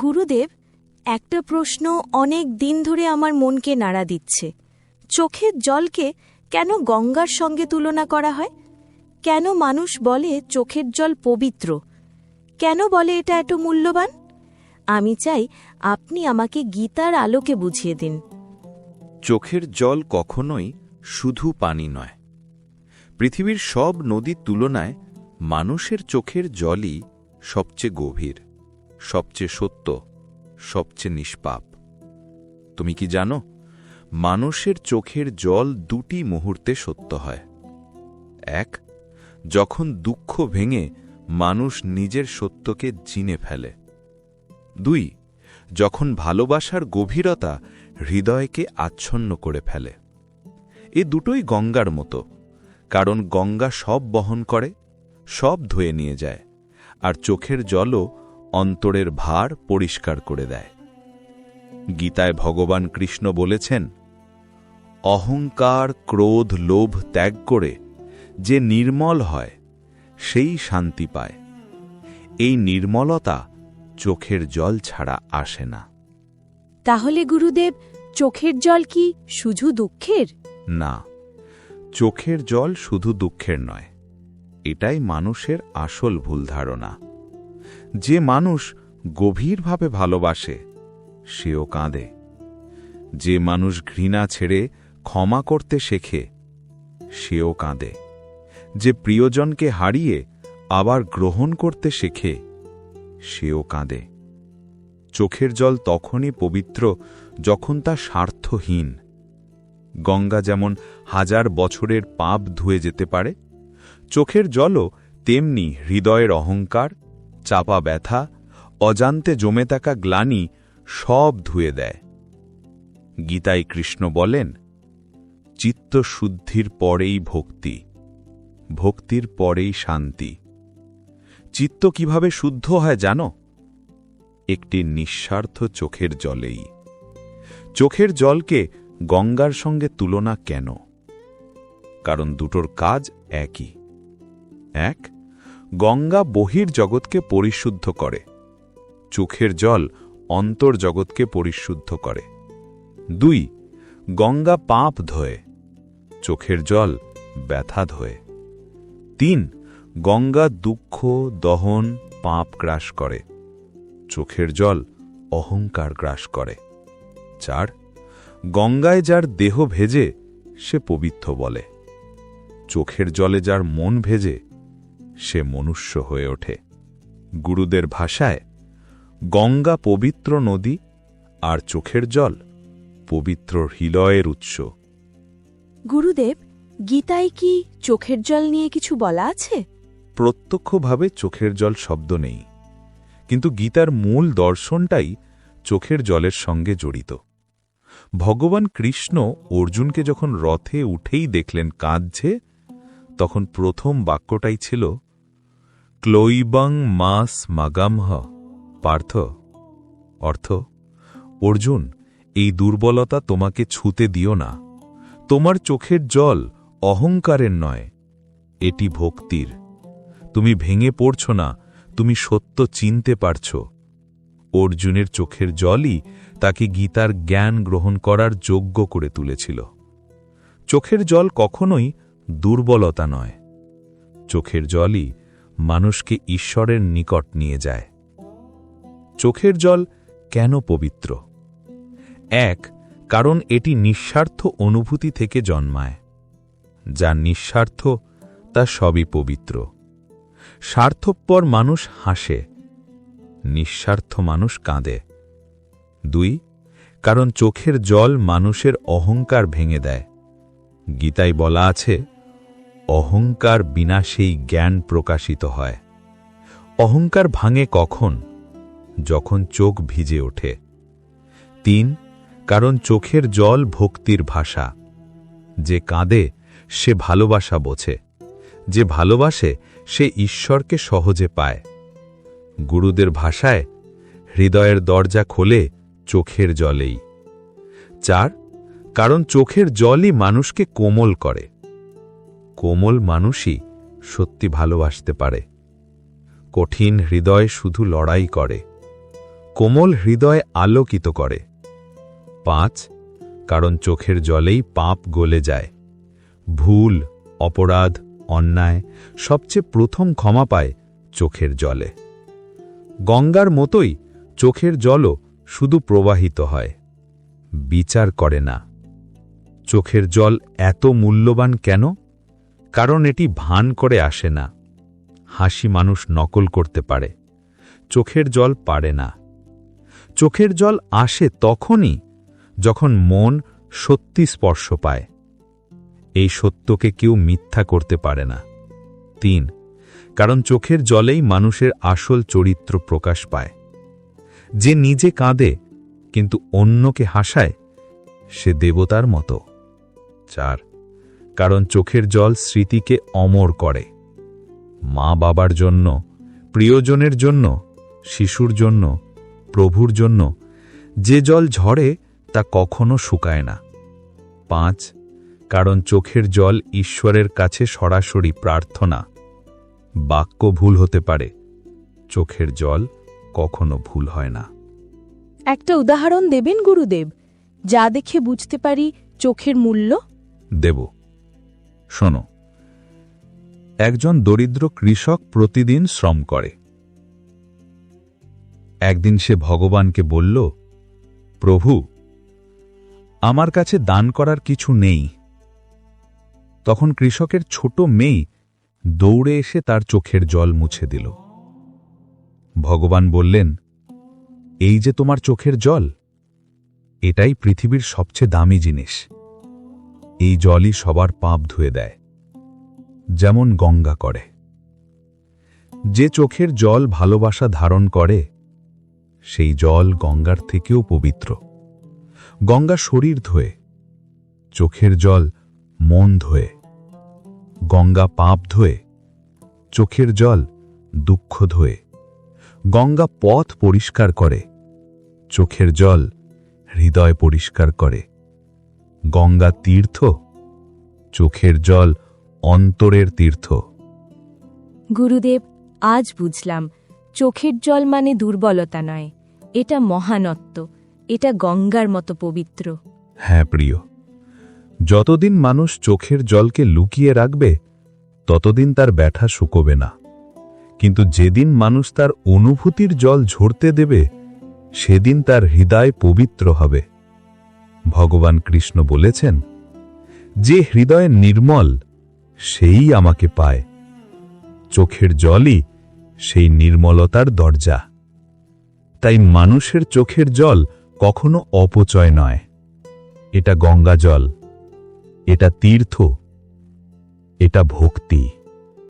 গুরুদেব, একটা প্রশ্ন অনেক দিন ধরে আমার মনকে নাড়া দিচ্ছে। চোখের জলকে কেন গঙ্গার সঙ্গে তুলনা করা হয়? কেন মানুষ বলে চোখের জল পবিত্র? কেন বলে এটা এত মূল্যবান? আমি চাই আপনি আমাকে গীতার আলোকে বুঝিয়ে দিন। চোখের জল কখনোই শুধু পানি নয়। পৃথিবীর সব নদীর তুলনায় মানুষের চোখের জলই সবচেয়ে গভীর। সবচেয়ে সত্য, সবচেয়ে নিষ্পাপ। তুমি কি জানো, মানুষের চোখের জল দুটি মুহূর্তে সত্য হয়। এক, যখন দুঃখ ভেঙে মানুষ নিজের সত্যকে জিনে ফেলে। দুই, যখন ভালোবাসার গভীরতা হৃদয়কে আচ্ছন্ন করে ফেলে। এ দুটোই গঙ্গার মতো, কারণ গঙ্গা সব বহন করে, সব ধুয়ে নিয়ে যায়, আর চোখের জলও অন্তরের ভার পরিষ্কার করে দেয়। গীতায় ভগবান কৃষ্ণ বলেছেন অহংকার ক্রোধ লোভ ত্যাগ করে যে নির্মল হয় সেই শান্তি পায়। এই নির্মলতা চোখের জল ছাড়া আসে না। তাহলে গুরুদেব চোখের জল কি শুধু দুঃখের? না চোখের জল শুধু দুঃখের নয়। এটাই মানুষের আসল ভুল ধারণা। যে মানুষ গভীরভাবে ভালোবাসে, সেও কাঁদে। যে মানুষ ঘৃণা ছেড়ে ক্ষমা করতে শেখে, সেও কাঁদে। যে প্রিয়জনকে হারিয়ে আবার গ্রহণ করতে শেখে, সেও কাঁদে। চোখের জল তখনই পবিত্র যখন তা স্বার্থহীন। গঙ্গা যেমন হাজার বছরের পাপ ধুয়ে যেতে পারে, চোখের জলও তেমনি হৃদয়ের অহংকার চাপা ব্যথা, অজান্তে জমে থাকা গ্লানি সব ধুয়ে দেয়। গীতায় কৃষ্ণ বলেন, চিত্তশুদ্ধির পরেই ভক্তি, ভক্তির পরেই শান্তি। চিত্ত কীভাবে শুদ্ধ হয় জানো? একটি নিঃস্বার্থ চোখের জলেই। চোখের জলকে গঙ্গার সঙ্গে তুলনা কেন? কারণ দুটোর কাজ একই। এক গঙ্গা বহির জগৎকে পরিশুদ্ধ করে। চোখের জল অন্তর জগৎকে পরিশুদ্ধ করে। দুই, গঙ্গা পাপ ধোয়ে। চোখের জল ব্যথা ধোয়ে। তিন, গঙ্গা দুঃখ, দহন, পাপ গ্রাস করে। চোখের জল অহংকার গ্রাস করে। চার, গঙ্গায় যার দেহ ভেজে সে পবিত্র বলে। চোখের জলে যার মন ভেজে সে মনুষ্য হয়ে ওঠে। গুরুদের ভাষায় গঙ্গা পবিত্র নদী আর চোখের জল পবিত্র হৃদয়ের উৎস। গুরুদেব গীতায় কি চোখের জল নিয়ে কিছু বলা আছে? প্রত্যক্ষভাবে চোখের জল শব্দ নেই কিন্তু গীতার মূল দর্শনটাই চোখের জলের সঙ্গে জড়িত। ভগবান কৃষ্ণ অর্জুনকে যখন রথে উঠেই দেখলেন কাঁদছে তখন প্রথম বাক্যটাই ছিল ক্লৈবং মাস মাগামহ। পার্থ, অর্থ, অর্জুন, এই দুর্বলতা তোমাকে ছুতে দিও না। তোমার চোখের জল অহংকারের নয়, এটি ভক্তির। তুমি ভেঙে পড়ছ না, তুমি সত্য চিনতে পারছ। অর্জুনের চোখের জলই তাকে গীতার জ্ঞান গ্রহণ করার যোগ্য করে তুলেছিল। চোখের জল কখনোই দুর্বলতা নয়। চোখের জলই মানুষকে ঈশ্বরের নিকট নিয়ে যায়। চোখের জল কেন পবিত্র? এক, কারণ এটি নিঃস্বার্থ অনুভূতি থেকে জন্মায়। যা নিঃস্বার্থ, তা সবই পবিত্র। স্বার্থপর মানুষ হাসে, নিঃস্বার্থ মানুষ কাঁদে। দুই, কারণ চোখের জল মানুষের অহংকার ভেঙে দেয়। গীতায় বলা আছে অহংকার বিনাশেই জ্ঞান প্রকাশিত হয়। অহংকার ভাঙে কখন? যখন চোখ ভিজে ওঠে। তিন, কারণ চোখের জল ভক্তির ভাষা। যে কাঁদে, সে ভালোবাসা বোঝে। যে ভালোবাসে, সে ঈশ্বরকে সহজে পায়। গুরুদের ভাষায়, হৃদয়ের দরজা খোলে চোখের জলেই। চার, কারণ চোখের জলই মানুষকে কোমল করে। কোমল মানুষই সত্যি ভালোবাসতে পারে। কঠিন হৃদয় শুধু লড়াই করে। কোমল হৃদয় আলোকিত করে। পাঁচ, কারণ চোখের জলেই পাপ গলে যায়। ভুল, অপরাধ, অন্যায় সবচেয়ে প্রথম ক্ষমা পায় চোখের জলে। গঙ্গার মতোই চোখের জলও শুধু প্রবাহিত হয়। বিচার করে না। চোখের জল এত মূল্যবান কেন? কারণ এটি ভান করে আসে না। হাসি মানুষ নকল করতে পারে। চোখের জল পারে না। চোখের জল আসে তখনই যখন মন সত্যি স্পর্শ পায়। এই সত্যকে কেউ মিথ্যা করতে পারে না। তিন, কারণ চোখের জলেই মানুষের আসল চরিত্র প্রকাশ পায়। যে নিজে কাঁদে, কিন্তু অন্যকে হাসায়, সে দেবতার মতো। চার কারণ চোখের জল স্মৃতিকে অমর করে। মা বাবার জন্য প্রিয়জনের জন্য শিশুর জন্য প্রভুর জন্য যে জল ঝরে তা কখনো শুকায় না। পাঁচ কারণ চোখের জল ঈশ্বরের কাছে সরাসরি প্রার্থনা। বাক্য ভুল হতে পারে চোখের জল কখনো ভুল হয় না। একটা উদাহরণ দেবেন গুরুদেব যা দেখে বুঝতে পারি চোখের মূল্য? দেব। শোনো, একজন দরিদ্র কৃষক প্রতিদিন শ্রম করে। একদিন সে ভগবানকে বলল, প্রভু, আমার কাছে দান করার কিছু নেই। তখন কৃষকের ছোট মেয়ে দৌড়ে এসে তার চোখের জল মুছে দিল। ভগবান বললেন, এই যে তোমার চোখের জল, এটাই পৃথিবীর সবচেয়ে দামি জিনিস। এই জলই সবার পাপ ধুয়ে দেয়, যেমন গঙ্গা করে। যে চোখের জল ভালোবাসা ধারণ করে, সেই জল গঙ্গার থেকেও পবিত্র। গঙ্গা শরীর ধোয়ে, চোখের জল মন ধোয়ে। গঙ্গা পাপ ধোয়ে, চোখের জল দুঃখ ধোয়ে। গঙ্গা পথ পরিষ্কার করে, চোখের জল হৃদয় পরিষ্কার করে। গঙ্গা তীর্থ? চোখের জল অন্তরের তীর্থ। গুরুদেব আজ বুঝলাম চোখের জল মানে দুর্বলতা নয় এটা মহানত্ব এটা গঙ্গার মতো পবিত্র। হ্যাঁ প্রিয় যতদিন মানুষ চোখের জলকে লুকিয়ে রাখবে ততদিন তার ব্যথা শুকোবে না। কিন্তু যেদিন মানুষ তার অনুভূতির জল ঝরতে দেবে সেদিন তার হৃদয় পবিত্র হবে। ভগবান কৃষ্ণ বলেছেন, যে হৃদয় নির্মল, সেই আমাকে পায়। চোখের জলই সেই নির্মলতার দরজা। তাই মানুষের চোখের জল কখনো অপচয় নয়। এটা গঙ্গা জল, এটা তীর্থ, এটা ভক্তি।